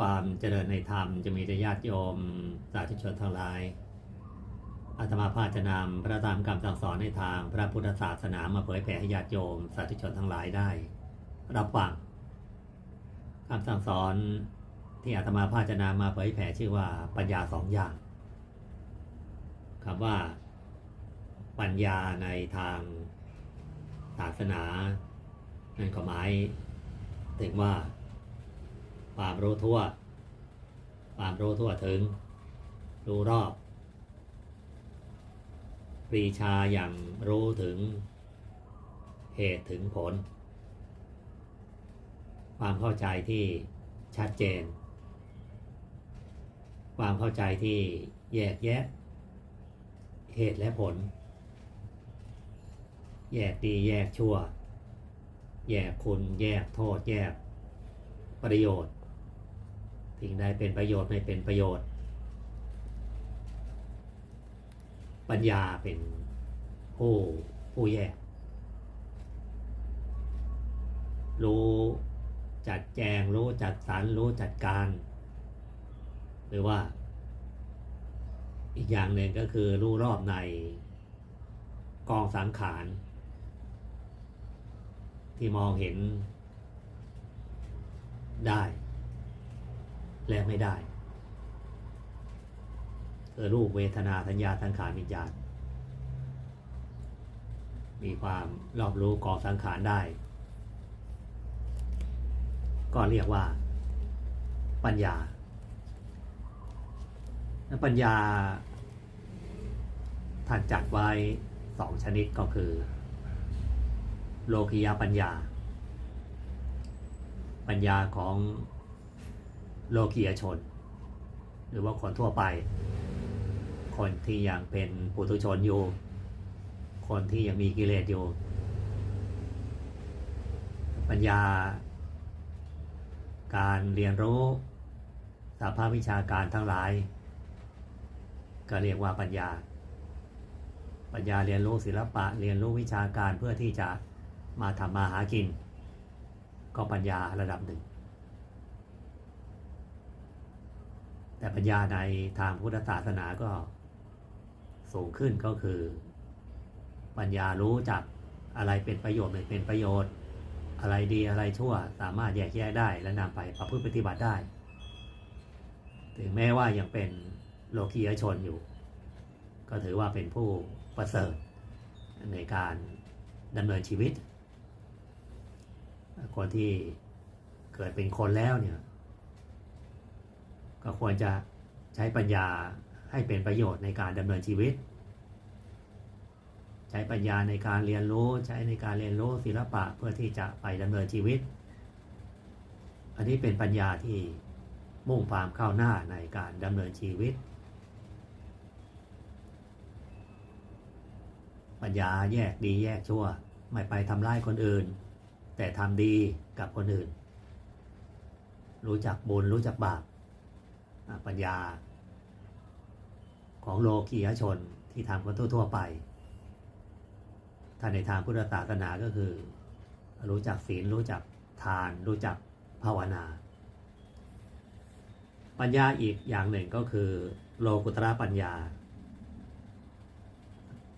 ความเจริญในธรรมจะมีแต่ญาติโยมสาธุชนทั้งหลาย อาตมาภาจะนำพระธรรมคำสั่งสอนในทางพระพุทธศาสนามาเผยแผ่ให้ญาติโยมสาธุชนทั้งหลายได้ รับฟังคำสั่งสอนที่อาตมาภาจะนำมาเผยแผ่ชื่อว่าปัญญาสองอย่างคำว่าปัญญาในทางศาสนานั่นก็หมายถึงว่า ความรู้ทั่ว ความรู้ทั่วถึง รู้รอบปรีชาอย่างรู้ถึงเหตุถึงผล ความเข้าใจที่ชัดเจน ความเข้าใจที่แยกแยะ เหตุและผล แยกดีแยกชั่ว แยกคุณแยกโทษแยกประโยชน์ สิ่งใดเป็นประโยชน์ไม่เป็นประโยชน์ ปัญญาเป็นผู้ผู้แยก รู้จัดแจงรู้จัดสรรรู้จัดการ หรือว่า อีกอย่างหนึ่งก็คือรู้รอบในกองสังขาร ที่มองเห็นได้ และไม่ได้คือรูปเวทนาสัญญาสังขารวิญญาณมีความรอบรู้กองสังขารได้ ก็เรียกว่า ปัญญาและปัญญาท่านจัดไว้สองชนิดก็คือ โลกิยาปัญญา ปัญญาของ โลกียชน หรือว่าคนทั่วไป คนที่ยังเป็นปุถุชนอยู่ คนที่ยังมีกิเลสอยู่ ปัญญา การเรียนรู้สาภาพวิชาการทั้งหลาย ก็เรียกว่าปัญญา ปัญญาเรียนรู้ศิลปะ เรียนรู้วิชาการเพื่อที่จะมาทำมาหากิน ก็ปัญญาระดับหนึ่ง แต่ปัญญาในทางพุทธศาสนาก็สูงขึ้นก็คือ ปัญญารู้จักอะไรเป็นประโยชน์ไม่เป็นประโยชน์ อะไรดีอะไรชั่วสามารถแยกแยะได้และนำไปประพฤติปฏิบัติได้ ถึงแม้ว่ายังเป็นโลกียชนอยู่ ก็ถือว่าเป็นผู้ประเสริฐในการดำเนินชีวิต คนที่เกิดเป็นคนแล้วเนี่ย ก็ควรจะใช้ปัญญาให้เป็นประโยชน์ในการดำเนินชีวิต ใช้ปัญญาในการเรียนรู้ใช้ในการเรียนรู้ศิลปะเพื่อที่จะไปดำเนินชีวิต อันนี้เป็นปัญญาที่มุ่งความเข้าหน้าในการดำเนินชีวิต ปัญญาแยกดีแยกชั่ว ไม่ไปทำร้ายคนอื่น แต่ทำดีกับคนอื่น รู้จักบุญรู้จักบาป ปัญญา ของโลกียชนที่ทำกันทั่ว ๆ ไป ถ้าในทางพุทธศาสนาก็คือ รู้จักศีลรู้จักทาน รู้จักภาวนา ปัญญาอีกอย่างหนึ่งก็คือ โลกุตระปัญญา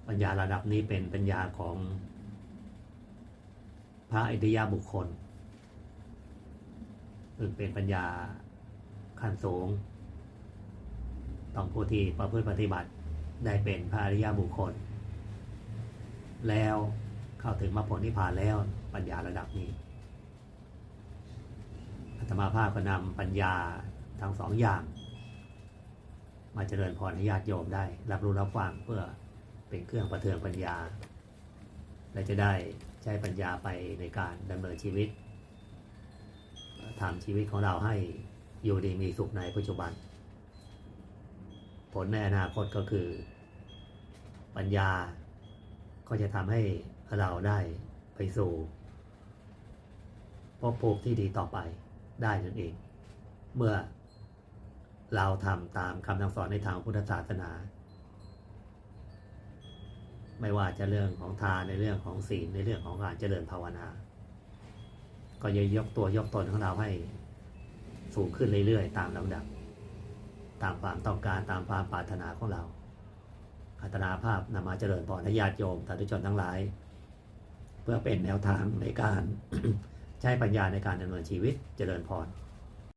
ปัญญาระดับนี้เป็นปัญญาของพระอิทยาบุคคลเป็นปัญญาขั้นสูง ต้องผู้ที่ประพฤติปฏิบัติได้เป็นพระอริยบุคคล แล้วเข้าถึงมรรคผลนิพพานแล้วปัญญาระดับนี้อาตมาภาพก็นำปัญญาทั้งสองอย่าง มาเจริญพรให้ญาติโยมได้ รับรู้รับฟังเพื่อเป็นเครื่องประเทืองปัญญา และจะได้ใช้ปัญญาไปในการดำเนินชีวิตทำชีวิตของเราให้อยู่ดีมีสุขในปัจจุบัน ลในอนาคตก็คือ ปัญญาก็จะทำให้เราได้ไปสู่ภพภูมิที่ดีต่อไปได้นั่นเอง เมื่อเราทำตามคำสั่งสอนในทางพุทธศาสนา ไม่ว่าจะเรื่องของทานในเรื่องของศีลในเรื่องของการเจริญภาวนา ก็จะยกตัวยกตนของเราให้สูงขึ้นเรื่อยๆ ตามลำดับ ตามความต้องการตามความปรารถนาของเรา อัตนาภาพนำมาเจริญพรให้ญาติโยมสาธุชนทั้งหลาย เพื่อเป็นแนวทางในการใช้ปัญญาในการดำเนินชีวิตเจริญพร